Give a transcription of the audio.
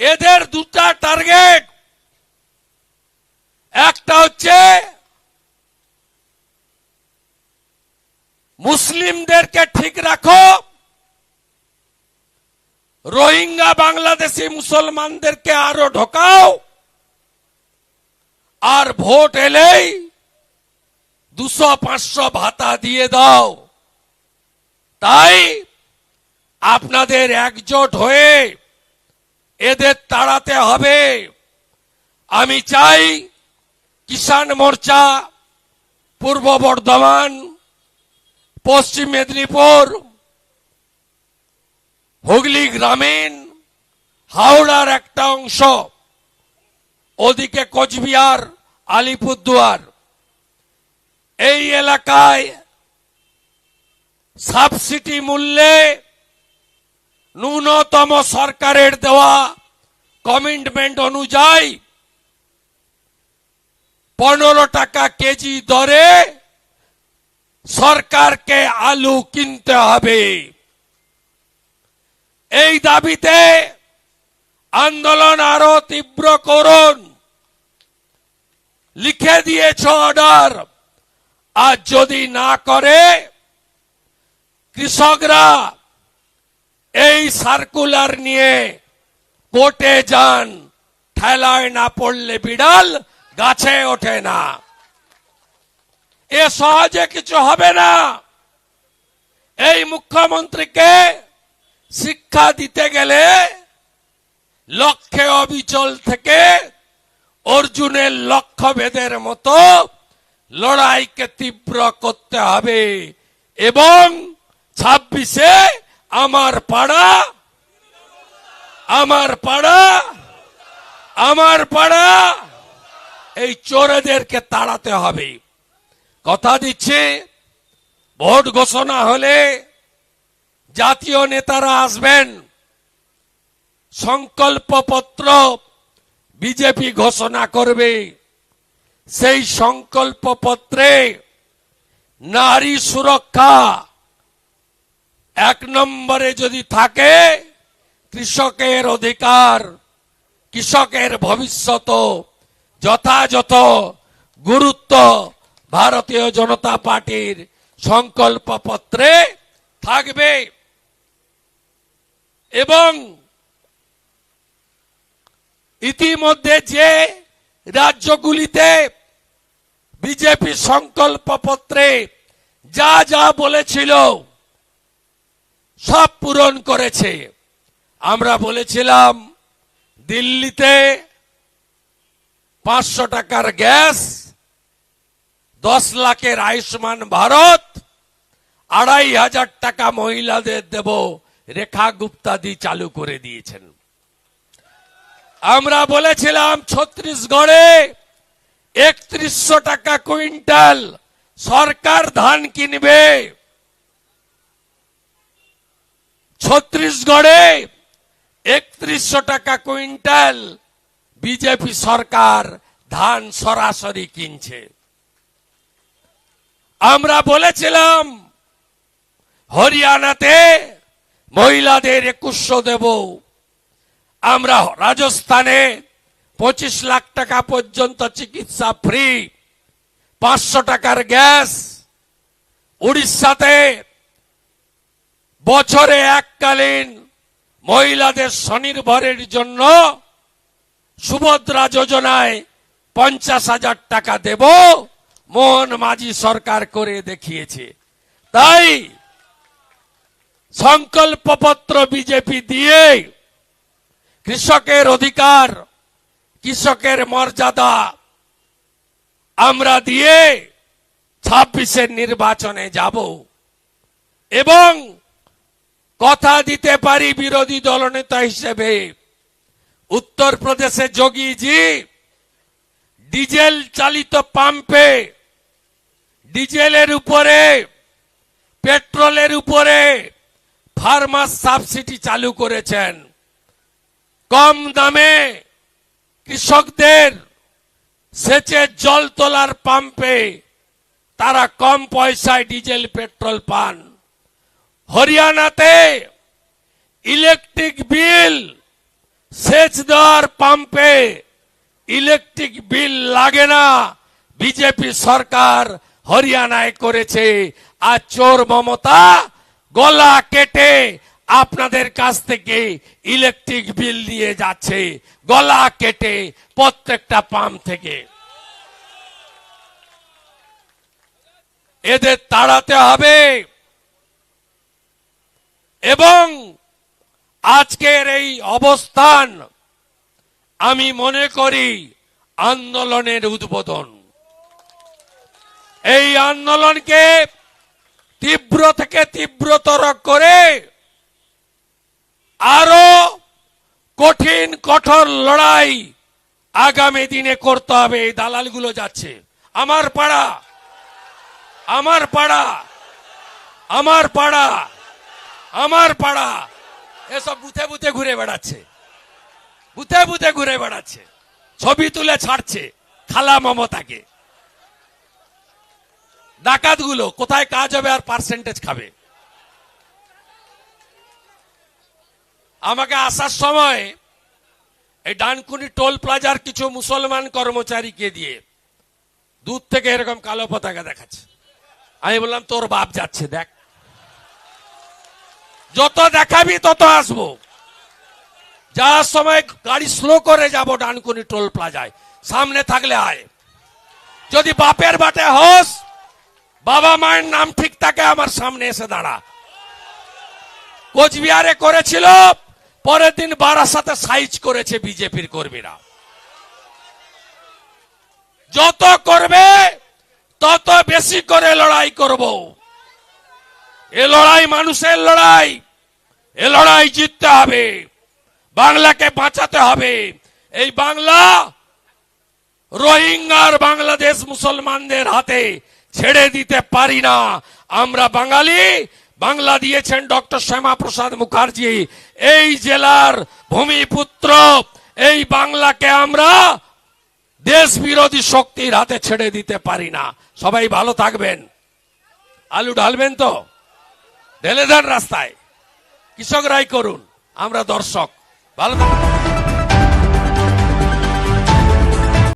এদের দুটা টার্গেট। একটা হচ্ছে মুসলিমদেরকে ঠিক রাখো, রোহিঙ্গা, বাংলাদেশি মুসলমানদেরকে আরও ঢোকাও, আর ভোট এলেই দুশো পাঁচশো ভাতা দিয়ে দাও। তাই আপনাদের একজোট হয়ে এদের তাড়াতে হবে। আমি চাই কিষাণ মোর্চা, পূর্ব বর্ধমান, পশ্চিম মেদিনীপুর, হুগলি গ্রামীণ, হাওড়ার একটা অংশ, ওদিকে কোচবিহার, আলিপুরদুয়ার। এই এলাকায় সাবসিডি মূল্যে ন্যূনতম সরকারের দেওয়া কমিটমেন্ট অনুযায়ী পনেরো টাকা কেজি দরে সরকারকে আলু কিনতে হবে। এই দাবিতে আন্দোলন আরও তীব্র করুন। লিখে দিয়েছ অর্ডার। আর যদি না করে, কৃষকরা এই সার্কুলার নিয়ে কোর্টে যান। ঠেলায় না পড়লে বিড়াল গাছে ওঠে না। এ সহজে কিছু হবে না। এই মুখ্যমন্ত্রীকে শিক্ষা দিতে গেলে লক্ষ্যে অবিচল থেকে অর্জুনের লক্ষ্য ভেদের মতো লড়াইকে তীব্র করতে হবে এবং ছাব্বিশে আমার পাড়া আমার পাড়া আমার পাড়া, এই চোরেদেরকে তাড়াতে হবে। কথা দিচ্ছে, ভোট ঘোষণা হলে জাতীয় নেতারা আসবেন। সংকল্পপত্র বিজেপি ঘোষণা করবে। সেই সংকল্পপত্রে নারী সুরক্ষা এক নম্বরে যদি থাকে, কৃষকের অধিকার, কৃষকের ভবিষ্যৎ যথাযথ গুরুত্ব ভারতীয় জনতা পার্টির সংকল্পপত্রে থাকবে। এবং ইতিমধ্যে যে রাজ্যগুলিতে বিজেপি সংকল্পপত্রে যা যা বলেছিল সব পূরণ করেছে। আমরা বলেছিলাম, দিল্লিতে পাঁচশো টাকার গ্যাস, দশ লাখের আয়ুষ্মান ভারত, আড়াই হাজার টাকা মহিলাদের দেব, রেখা গুপ্তাদি চালু করে দিয়েছেন। আমরা বলেছিলাম ছত্রিশগড়ে একত্রিশশো টাকা কুইন্টাল সরকার ধান কিনবে। ছত্রিশগড়ে একত্রিশশো টাকা কুইন্টাল বিজেপি সরকার ধান সরাসরি কিনছে। আমরা বলেছিলাম, হরিয়ানাতে মহিলাদের একুশশো দেব। আমরা রাজস্থানে পঁচিশ লাখ টাকা পর্যন্ত চিকিৎসা ফ্রি, পাঁচশো টাকার গ্যাস, উড়িষ্যাতে বছরে এককালীন মহিলাদের স্বনির্ভরের জন্য সুভদ্রা যোজনায় পঞ্চাশ হাজার টাকা দেব মোহন মাঝি সরকার করে দেখিয়েছে। তাই সংকল্পপত্র বিজেপি দিয়ে কৃষকের অধিকার, কৃষকের মর্যাদা আমরা দিয়ে ছাব্বিশের নির্বাচনে যাব এবং কথা দিতে পারি বিরোধী দলনেতা হিসেবে। উত্তরপ্রদেশে যোগীজি ডিজেল চালিত পাম্পে, ডিজেলের উপরে, পেট্রোলের উপরে ফার্মাস সাবসিডি চালু করেছেন। কম দামে কৃষকদের সেচের জল তোলার পাম্পে তারা কম পয়সায় ডিজেল, পেট্রোল পান। হরিয়ানাতে ইলেকট্রিক বিল সেচ দেওয়ার পাম্পে ইলেকট্রিক বিল লাগে না। বিজেপি সরকার হরিয়ানায় করেছে। আর চোর মমতা গলা কেটে আপনাদের কাছ থেকে ইলেকট্রিক বিল নিয়ে যাচ্ছে। গলা কেটে প্রত্যেকটা পাম্প থেকে। এদের তাড়াতে হবে এবং আজকের এই অবস্থান আমি মনে করি আন্দোলনের উদ্বোধন। এই আন্দোলনকে তীব্র থেকে তীব্রতর করে আরও কঠিন, কঠোর লড়াই আগামী দিনে করতে হবে। এই দালালগুলো যাচ্ছে। আমার পাড়া আমার পাড়া আমার পাড়া আমার পাড়া। এসব বুথে বুথে ঘুরে বেড়াচ্ছে। বুথে বুথে ঘুরে বেড়াচ্ছে। ছবি তুলে ছাড়ছে খালা মমতাকে। ডাকাতগুলো কোথায় কাজ হবে আর পার্সেন্টেজ খাবে? আমাকে আসার সময় এই ডানকুনি টোল প্লাজার কিছু মুসলমান কর্মচারীকে দিয়ে দূর থেকে এরকম কালো পতাকা দেখাচ্ছে। আমি বললাম, তোর বাপ যাচ্ছে, দেখ। যত দেখাবি তত আসব। যাওয়ার সময় গাড়ি স্লো করে যাব ডানকুনি টোল প্লাজায়, সামনে থাকলে আয়। যদি বাপের বাটে হোস, বাবা মায়ের নাম ঠিক থাকে, আমার সামনে এসে দাঁড়া। কোচবিহারে করেছিল, পরের দিন বারাসাতে সাইজ করেছে বিজেপির কর্মীরা। যত করবে, তত বেশি করে লড়াই করব। এ লড়াই মানুষের লড়াই। এ লড়াই জিততে হবে। বাংলাকে বাঁচাতে হবে। এই বাংলা রোহিঙ্গার বাংলাদেশ মুসলমানদের হাতে ছেড়ে দিতে পারি না। আমরা বাঙালি, বাংলা দিয়েছেন ডক্টর শ্যামা প্রসাদ মুখার্জি। এই জেলার ভূমিপুত্র, এই বাংলাকে আমরা দেশ বিরোধী শক্তির হাতে ছেড়ে দিতে পারি না। সবাই ভালো থাকবেন। আলু ঢালবেন তো? ঢেলে দেন রাস্তায়। কৃষকরাই করুন আমরা দর্শক। ভালো